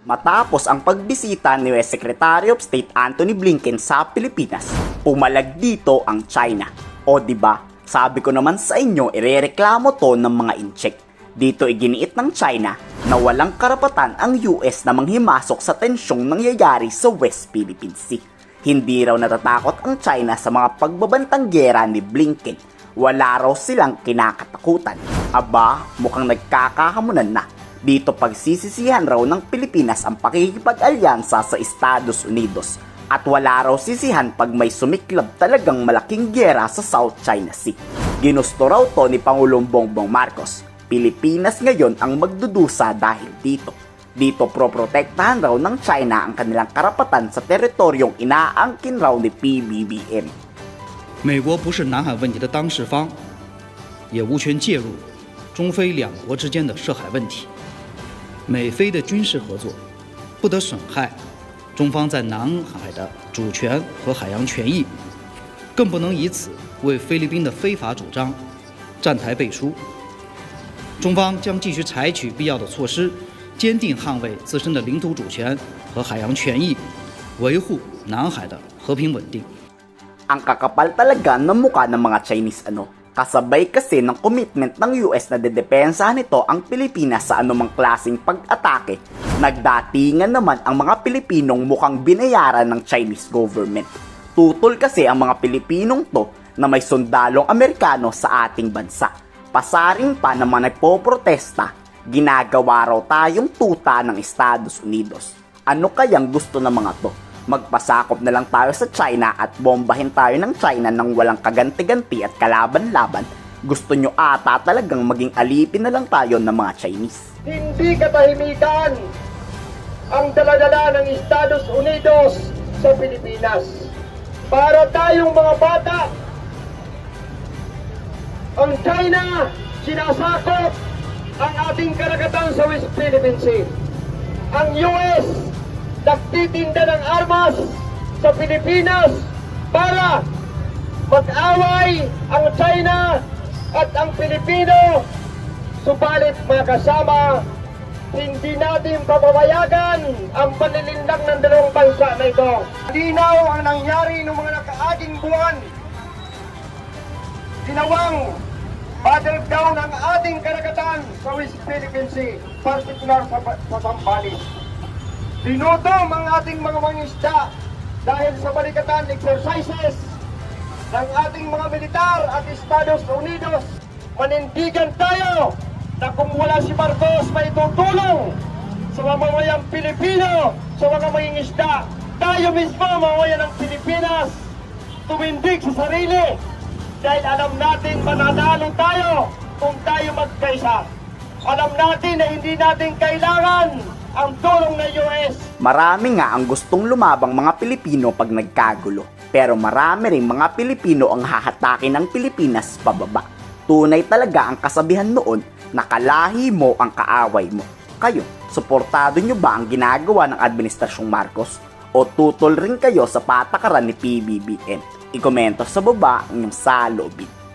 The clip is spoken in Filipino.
Matapos ang pagbisita ni US Secretary of State Anthony Blinken sa Pilipinas, pumalag dito ang China. O ba? Sabi ko naman sa inyo, irereklamo to ng mga incheck. Dito iginiit ng China na walang karapatan ang US na manghimasok sa tensyong nangyayari sa West Philippine Sea. Hindi raw natatakot ang China sa mga pagbabantang gera ni Blinken. Wala raw silang kinakatakutan. Aba, mukhang nagkakahamunan na. Dito pagsisisihan raw ng Pilipinas ang pakikipag-alyansa sa Estados Unidos at wala raw sisihan pag may sumiklab talagang malaking gera sa South China Sea. Ginusto raw to ni Pangulong Bongbong Marcos. Pilipinas ngayon ang magdudusa dahil dito. Dito proprotektahan raw ng China ang kanilang karapatan sa teritoryong inaangkin raw ni PBBM. 美国不是南海问题的当事方，也无权介入中非两国之间的涉海问题。 美菲的军事合作不得损害中方在南海的主权和海洋权益，更不能以此为菲律宾的非法主张站台背书。中方将继续采取必要的措施，坚定捍卫自身的领土主权和海洋权益，维护南海的和平稳定。Kasabay kasi ng commitment ng US na dedepensahan nito ang Pilipinas sa anumang klaseng pag-atake, nagdatingan naman ang mga Pilipinong mukhang binayaran ng Chinese government. Tutol kasi ang mga Pilipinong to na may sundalong Amerikano sa ating bansa. Pasaring pa mga nagpoprotesta, ginagawa raw tayong tuta ng Estados Unidos. Ano kayang gusto ng mga to? Magpasakop na lang tayo sa China at bombahin tayo ng China ng walang kaganti-ganti at kalaban-laban. Gusto nyo ata talagang maging alipin na lang tayo ng mga Chinese. hindi katahimikan ang daladala ng Estados Unidos sa Pilipinas. Para tayong mga bata, ang China sinasakop ang ating karagatan sa West Philippine Sea. Ang US nagtitinda ng armas sa Pilipinas para mag-away ang China at ang Pilipino Subalit mga kasama, hindi natin pababayagan ang panlilinlang ng dalawang bansa na ito. Linaw ang nangyari ng mga nakaaging buwan. Ginawang battle down ang ating karagatan sa West Philippine Sea, particular sa, sa Zambales. Dinutom ang ating mga mangisda dahil sa balikatan exercises ng ating mga militar at Estados Unidos. Manindigan tayo na kung wala si Marcos may tutulong sa mamamayang Pilipino, sa mga mangingisda. Tayo mismo, mamayan ng Pilipinas, tumindig sa sarili dahil alam natin mananalo tayo kung tayo magkaisa. Alam natin na hindi natin kailangan ang tulong ng US Marami nga ang gustong lumabang mga Pilipino pag nagkagulo. Pero marami ring mga Pilipino ang hahatakin ng Pilipinas pababa. Tunay talaga ang kasabihan noon na kalahi mo ang kaaway mo. Kayo, suportado nyo ba ang ginagawa ng Administrasyong Marcos? O tutol rin kayo sa patakaran ni PBBM? Ikomento sa baba ang inyong saloobin.